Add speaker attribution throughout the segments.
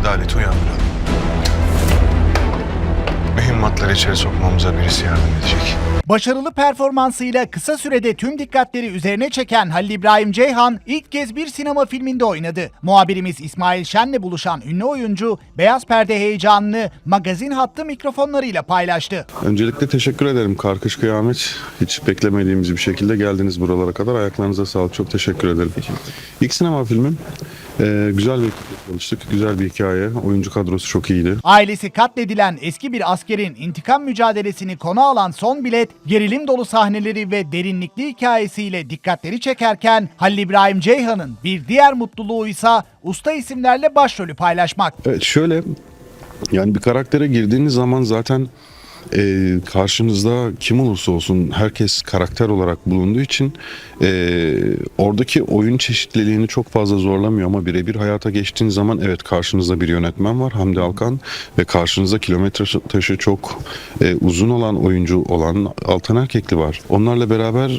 Speaker 1: adaleti uyandıralım. Mühimmatları içeri sokmamıza birisi yardım edecek.
Speaker 2: Başarılı performansıyla kısa sürede tüm dikkatleri üzerine çeken Halil İbrahim Ceyhan ilk kez bir sinema filminde oynadı. Muhabirimiz İsmail Şen'le buluşan ünlü oyuncu beyaz perde heyecanını magazin hattı mikrofonlarıyla paylaştı.
Speaker 3: Öncelikle teşekkür ederim. Karkış Kıyamet. Hiç beklemediğimiz bir şekilde geldiniz buralara kadar. Ayaklarınıza sağlık. Çok teşekkür ederim. İlk sinema filmim. Ee, güzel bir ekiple çalıştık. Güzel bir hikaye. Oyuncu kadrosu çok iyiydi.
Speaker 2: Ailesi katledilen eski bir askerin intikam mücadelesini konu alan son bilet, gerilim dolu sahneleri ve derinlikli hikayesiyle dikkatleri çekerken Halil İbrahim Ceyhan'ın bir diğer mutluluğu ise usta isimlerle başrolü paylaşmak.
Speaker 3: Evet şöyle yani bir karaktere girdiğiniz zaman zaten e, karşınızda kim olursa olsun herkes karakter olarak bulunduğu için e, oradaki oyun çeşitliliğini çok fazla zorlamıyor ama birebir hayata geçtiğiniz zaman evet karşınızda bir yönetmen var Hamdi Alkan ve karşınızda kilometre taşı çok e, uzun olan oyuncu olan Altan Erkekli var. Onlarla beraber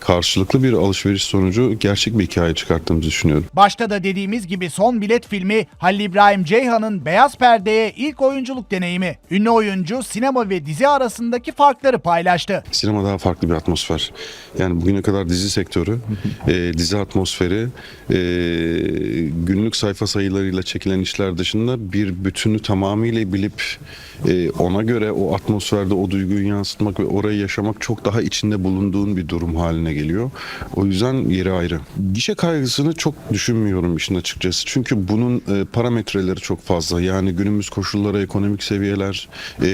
Speaker 3: karşılıklı bir alışveriş sonucu gerçek bir hikaye çıkarttığımızı düşünüyorum.
Speaker 2: Başta da dediğimiz gibi Son Bilet filmi Halil İbrahim Ceyhan'ın beyaz perdeye ilk oyunculuk deneyimi. Ünlü oyuncu sinema ve dizi arasındaki farkları paylaştı.
Speaker 3: Sinema daha farklı bir atmosfer. Yani bugüne kadar dizi sektörü, e, dizi atmosferi, e, günlük sayfa sayılarıyla çekilen işler dışında bir bütünü tamamıyla bilip e, ona göre o atmosferde o duyguyu yansıtmak ve orayı yaşamak çok daha içinde bulunduğun bir durum haline geliyor. O yüzden yeri ayrı. Gişe kaygısını çok düşünmüyorum işin açıkçası. Çünkü bunun e, parametreleri çok fazla. Yani günümüz koşulları, ekonomik seviyeler, e,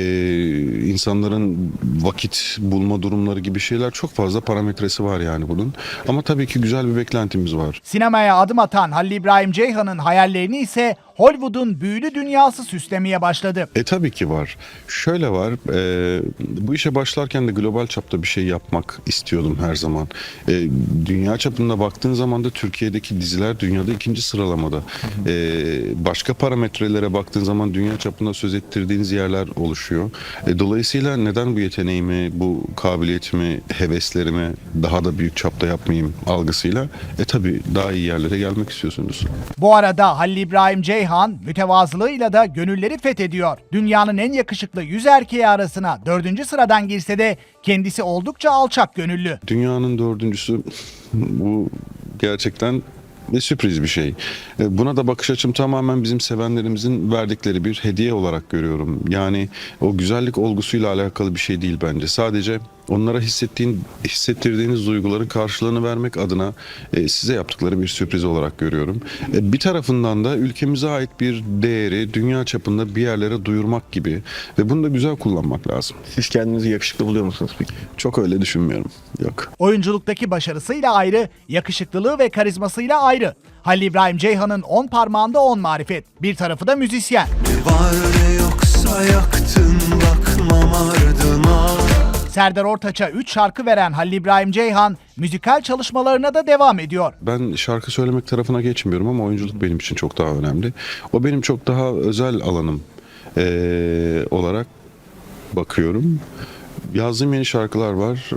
Speaker 3: insanların vakit bulma durumları gibi şeyler çok fazla parametresi var yani bunun. Ama tabii ki güzel bir beklentimiz var.
Speaker 2: Sinemaya adım atan Halil İbrahim Ceyhan'ın hayallerini ise Hollywood'un büyülü dünyası süslemeye başladı.
Speaker 3: E tabii ki var. Şöyle var. e, bu işe başlarken de global çapta bir şey yapmak istiyordum her zaman. E, dünya çapında baktığın zaman da Türkiye'deki diziler dünyada ikinci sıralamada. E, başka parametrelere baktığın zaman dünya çapında söz ettirdiğiniz yerler oluşuyor. E, dolayısıyla neden bu yeteneğimi, bu kabiliyetimi, heveslerimi daha da büyük çapta yapmayayım algısıyla e tabii daha iyi yerlere gelmek istiyorsunuz.
Speaker 2: Bu arada Halil İbrahim Ceyhan mütevazılığıyla da gönülleri fethediyor. Dünyanın en yakışıklı yüz erkeği arasına dördüncü sıradan girse de kendisi oldukça alçak gönüllü.
Speaker 3: Dünyanın dördüncüsü bu gerçekten bir sürpriz bir şey. E, Buna da bakış açım tamamen bizim sevenlerimizin verdikleri bir hediye olarak görüyorum. Yani o güzellik olgusuyla alakalı bir şey değil bence. Sadece onlara hissettiğin, hissettirdiğiniz duyguların karşılığını vermek adına e, size yaptıkları bir sürpriz olarak görüyorum. E, bir tarafından da ülkemize ait bir değeri dünya çapında bir yerlere duyurmak gibi ve bunu da güzel kullanmak lazım.
Speaker 4: Siz kendinizi yakışıklı buluyor musunuz peki?
Speaker 3: Çok öyle düşünmüyorum. Yok.
Speaker 2: Oyunculuktaki başarısıyla ayrı, yakışıklılığı ve karizmasıyla ayrı. Halil İbrahim Ceyhan'ın 10 parmağında 10 marifet. Bir tarafı da müzisyen.
Speaker 5: Var ne yoksa yaktın
Speaker 2: Serdar Ortaç'a 3 şarkı veren Halil İbrahim Ceyhan müzikal çalışmalarına da devam ediyor.
Speaker 3: Ben şarkı söylemek tarafına geçmiyorum ama oyunculuk benim için çok daha önemli. O benim çok daha özel alanım eee, olarak bakıyorum. Yazdığım yeni şarkılar var.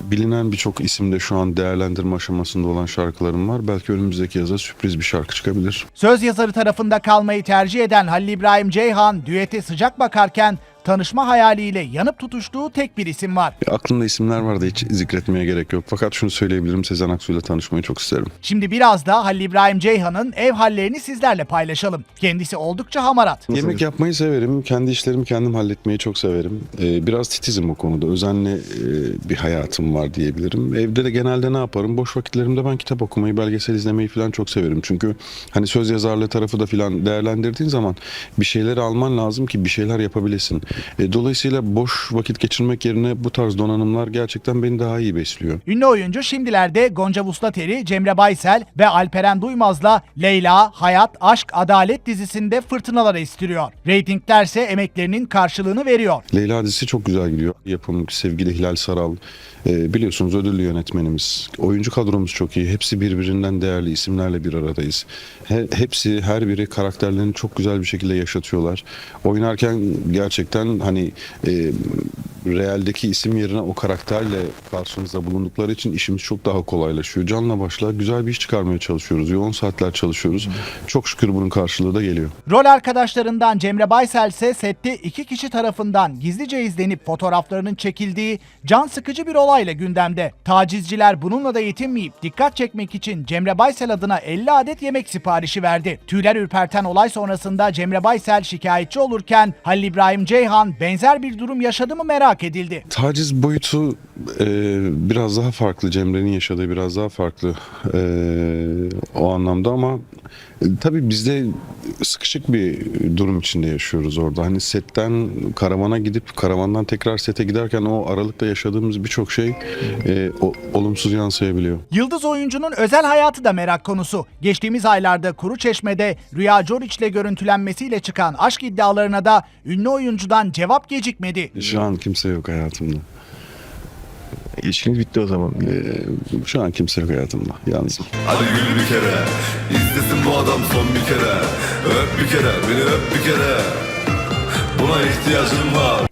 Speaker 3: Bilinen birçok isimde şu an değerlendirme aşamasında olan şarkılarım var. Belki önümüzdeki yaza sürpriz bir şarkı çıkabilir.
Speaker 2: Söz yazarı tarafında kalmayı tercih eden Halil İbrahim Ceyhan düete sıcak bakarken tanışma hayaliyle yanıp tutuştuğu tek bir isim var.
Speaker 3: Aklımda isimler var da hiç zikretmeye gerek yok. Fakat şunu söyleyebilirim Sezen Aksu ile tanışmayı çok isterim.
Speaker 2: Şimdi biraz da Halil İbrahim Ceyhan'ın ev hallerini sizlerle paylaşalım. Kendisi oldukça hamarat.
Speaker 3: Yemek yapmayı severim. Kendi işlerimi kendim halletmeyi çok severim. Ee, biraz titizim o konuda. Özenli e, bir hayatım var diyebilirim. Evde de genelde ne yaparım? Boş vakitlerimde ben kitap okumayı, belgesel izlemeyi falan çok severim. Çünkü hani söz yazarlığı tarafı da falan değerlendirdiğin zaman bir şeyleri alman lazım ki bir şeyler yapabilesin. E, dolayısıyla boş vakit geçirmek yerine bu tarz donanımlar gerçekten beni daha iyi besliyor.
Speaker 2: Ünlü oyuncu şimdilerde Gonca Vuslateri, Cemre Baysel ve Alperen Duymaz'la Leyla, Hayat, Aşk, Adalet dizisinde fırtınalar estiriyor. Reytinglerse emeklerinin karşılığını veriyor.
Speaker 3: Leyla dizisi çok güzel gidiyor. Yapım sevgili Hilal Saral. E, biliyorsunuz ödüllü yönetmenimiz. Oyuncu kadromuz çok iyi. Hepsi birbirinden değerli isimlerle bir aradayız. He- hepsi her biri karakterlerini çok güzel bir şekilde yaşatıyorlar. Oynarken gerçekten gerçekten hani e, realdeki isim yerine o karakterle karşımızda bulundukları için işimiz çok daha kolaylaşıyor. Canla başla güzel bir iş çıkarmaya çalışıyoruz. Yoğun saatler çalışıyoruz. Çok şükür bunun karşılığı da geliyor.
Speaker 2: Rol arkadaşlarından Cemre Baysel ise sette iki kişi tarafından gizlice izlenip fotoğraflarının çekildiği can sıkıcı bir olayla gündemde. Tacizciler bununla da yetinmeyip dikkat çekmek için Cemre Baysel adına 50 adet yemek siparişi verdi. Tüyler ürperten olay sonrasında Cemre Baysel şikayetçi olurken Halil İbrahim Ceyhan benzer bir durum yaşadı mı merak edildi.
Speaker 3: Taciz boyutu e, biraz daha farklı. Cemre'nin yaşadığı biraz daha farklı e, o anlamda ama tabii biz de sıkışık bir durum içinde yaşıyoruz orada. Hani setten karavana gidip karavandan tekrar sete giderken o aralıkta yaşadığımız birçok şey e, o, olumsuz yansıyabiliyor.
Speaker 2: Yıldız oyuncunun özel hayatı da merak konusu. Geçtiğimiz aylarda Kuru Çeşme'de Rüya Coric ile görüntülenmesiyle çıkan aşk iddialarına da ünlü oyuncudan cevap gecikmedi.
Speaker 3: Şu an kimse yok hayatımda.
Speaker 4: İlişkiniz bitti o zaman.
Speaker 3: E, şu an kimse yok hayatımda. Yalnızım.
Speaker 6: Hadi gül bir kere İzlesin bu adam son bir kere Öp bir kere beni öp bir kere Buna ihtiyacım var